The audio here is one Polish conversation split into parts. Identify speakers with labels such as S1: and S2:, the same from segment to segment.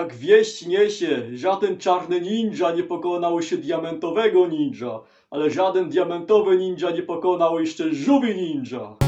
S1: Jak wieść niesie, żaden czarny ninja nie pokonał się diamentowego ninja, ale żaden diamentowy ninja nie pokonał jeszcze żółwi ninja.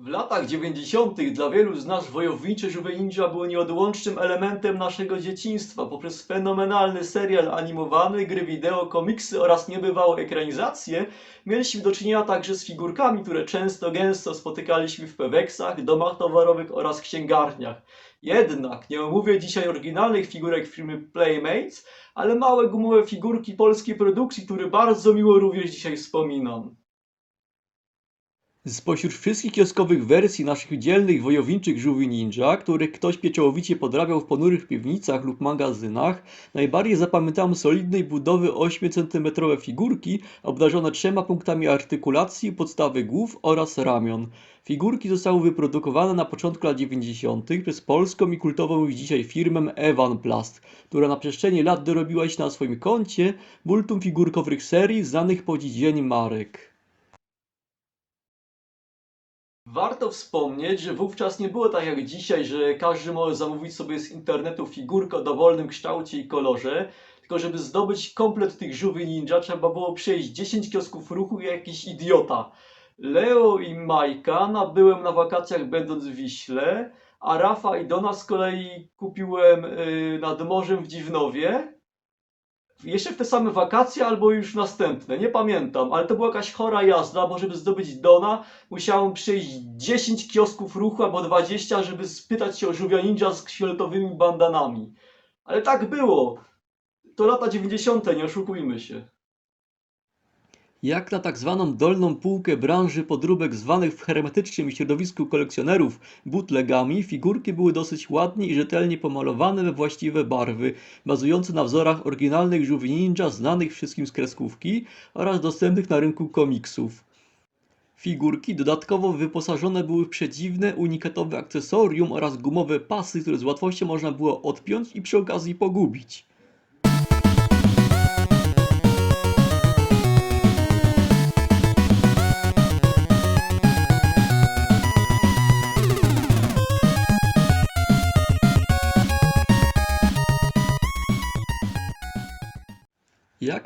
S1: W latach 90. dla wielu z nas wojownicze żółwie ninja były nieodłącznym elementem naszego dzieciństwa poprzez fenomenalny serial animowany, gry wideo, komiksy oraz niebywałe ekranizacje. Mieliśmy do czynienia także z figurkami, które często gęsto spotykaliśmy w peweksach, domach towarowych oraz księgarniach. Jednak nie omówię dzisiaj oryginalnych figurek firmy Playmates, ale małe gumowe figurki polskiej produkcji, które bardzo miło również dzisiaj wspominam. Spośród wszystkich kioskowych wersji naszych dzielnych wojowniczych żółwi ninja, których ktoś pieczołowicie podrabiał w ponurych piwnicach lub magazynach, najbardziej zapamiętałem solidnej budowy 8-cm figurki obdarzone trzema punktami artykulacji, podstawy głów oraz ramion. Figurki zostały wyprodukowane na początku lat 90. przez polską i kultową już dzisiaj firmę Evan Plast, która na przestrzeni lat dorobiła się na swoim koncie multum figurkowych serii znanych po dziś dzień marek. Warto wspomnieć, że wówczas nie było tak jak dzisiaj, że każdy może zamówić sobie z internetu figurkę o dowolnym kształcie i kolorze, tylko żeby zdobyć komplet tych żółwi ninja trzeba było przejść 10 kiosków ruchu jak jakiś idiota. Leo i Majka nabyłem na wakacjach będąc w Wiśle, a Rafa i Dona z kolei kupiłem yy, nad morzem w Dziwnowie. Jeszcze w te same wakacje albo już następne, nie pamiętam, ale to była jakaś chora jazda, bo żeby zdobyć Dona musiałem przejść 10 kiosków ruchu albo 20, żeby spytać się o żółwia ninja z fioletowymi bandanami. Ale tak było. To lata 90., nie oszukujmy się. Jak na tak zwaną dolną półkę branży podróbek zwanych w hermetycznym środowisku kolekcjonerów bootlegami, figurki były dosyć ładnie i rzetelnie pomalowane we właściwe barwy, bazujące na wzorach oryginalnych żółwi ninja znanych wszystkim z kreskówki oraz dostępnych na rynku komiksów. Figurki dodatkowo wyposażone były w przedziwne, unikatowe akcesorium oraz gumowe pasy, które z łatwością można było odpiąć i przy okazji pogubić.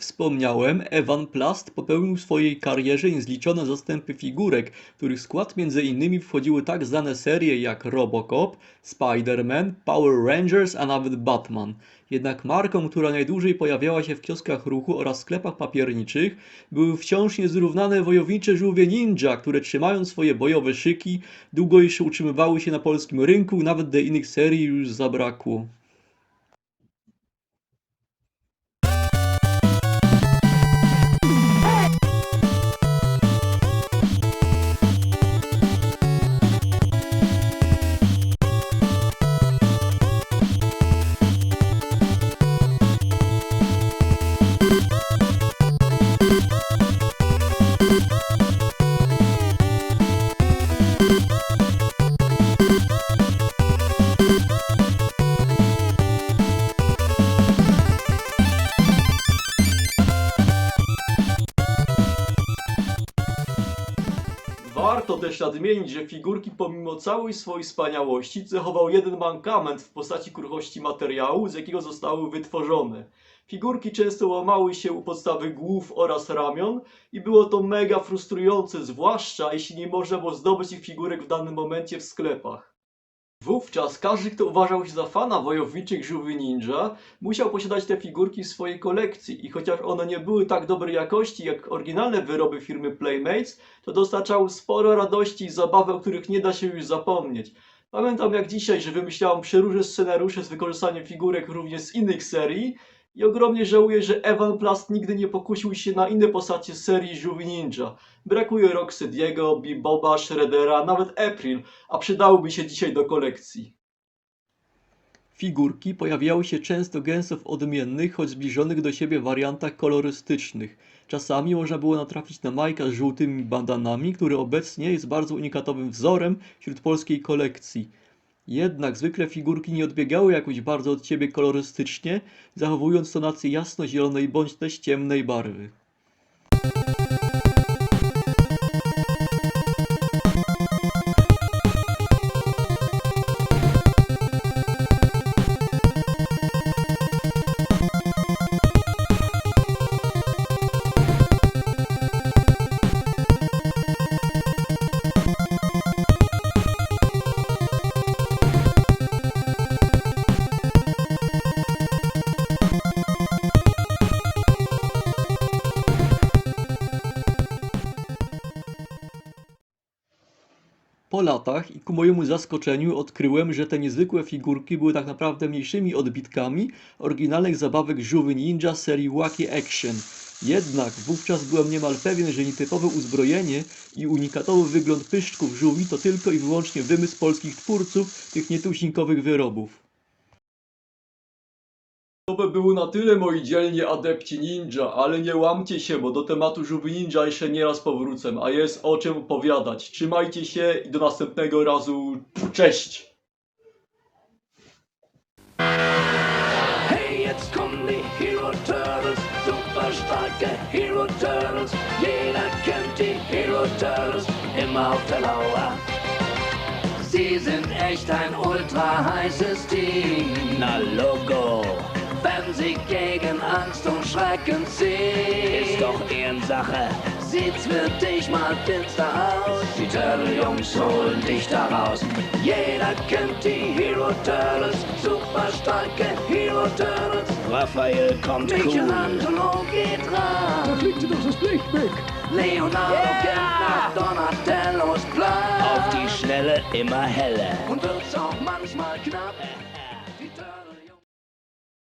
S1: Wspomniałem, Evan Plast popełnił w swojej karierze niezliczone zastępy figurek, w których skład m.in. wchodziły tak znane serie jak Robocop, Spider-Man, Power Rangers, a nawet Batman. Jednak marką, która najdłużej pojawiała się w kioskach ruchu oraz sklepach papierniczych, były wciąż niezrównane wojownicze żółwie ninja, które trzymając swoje bojowe szyki, długo jeszcze utrzymywały się na polskim rynku, nawet gdy innych serii już zabrakło. Też nadmienić, że figurki pomimo całej swojej wspaniałości cechował jeden mankament w postaci kruchości materiału, z jakiego zostały wytworzone. Figurki często łamały się u podstawy głów oraz ramion i było to mega frustrujące, zwłaszcza jeśli nie można było zdobyć tych figurek w danym momencie w sklepach. Wówczas każdy, kto uważał się za fana wojowniczych żółwi ninja, musiał posiadać te figurki w swojej kolekcji i chociaż one nie były tak dobrej jakości jak oryginalne wyroby firmy Playmates, to dostarczały sporo radości i zabawy, o których nie da się już zapomnieć. Pamiętam jak dzisiaj, że wymyślałem przeróżne scenariusze z wykorzystaniem figurek również z innych serii i ogromnie żałuję, że Evan Plast nigdy nie pokusił się na inne postacie serii Żółwi Ninja. Brakuje Rocksteady'ego, Beboba, Shreddera, nawet April, a przydałoby się dzisiaj do kolekcji. Figurki pojawiały się często gęsto w odmiennych, choć zbliżonych do siebie wariantach kolorystycznych. Czasami można było natrafić na Majka z żółtymi bandanami, który obecnie jest bardzo unikatowym wzorem wśród polskiej kolekcji. Jednak zwykle figurki nie odbiegały jakoś bardzo od ciebie kolorystycznie, zachowując tonację jasno-zielonej bądź też ciemnej barwy. Latach i ku mojemu zaskoczeniu odkryłem, że te niezwykłe figurki były tak naprawdę mniejszymi odbitkami oryginalnych zabawek żółwy ninja serii Wacky Action. Jednak wówczas byłem niemal pewien, że nietypowe uzbrojenie i unikatowy wygląd pyszczków żółwi to tylko i wyłącznie wymysł polskich twórców tych nietuzinkowych wyrobów. To by było na tyle, moi dzielni adepci ninja, ale nie łamcie się, bo do tematu żółwi ninja jeszcze nieraz powrócę, a jest o czym opowiadać. Trzymajcie się i do następnego razu. Cześć!
S2: Hey, jetzt kommen die Hero Turtles, super starke Hero Turtles. Jeder kennt die Hero Turtles, immer auf der Lauer. Sie sind echt ein ultra heißes Team. Na Logo. Wenn sie gegen Angst und Schrecken ziehen, ist doch Ehrensache. Sieht's für dich mal finster aus? Die Turtle-Jungs holen dich da raus. Jeder kennt die Hero Turtles, super starke Hero Turtles. Raphael kommt Michelangelo geht ran.
S3: Da fliegt dir doch das Licht weg.
S2: Leonardo kennt nach Donatellos Plan. Auf die Schnelle immer heller. Und wird's auch manchmal knapp.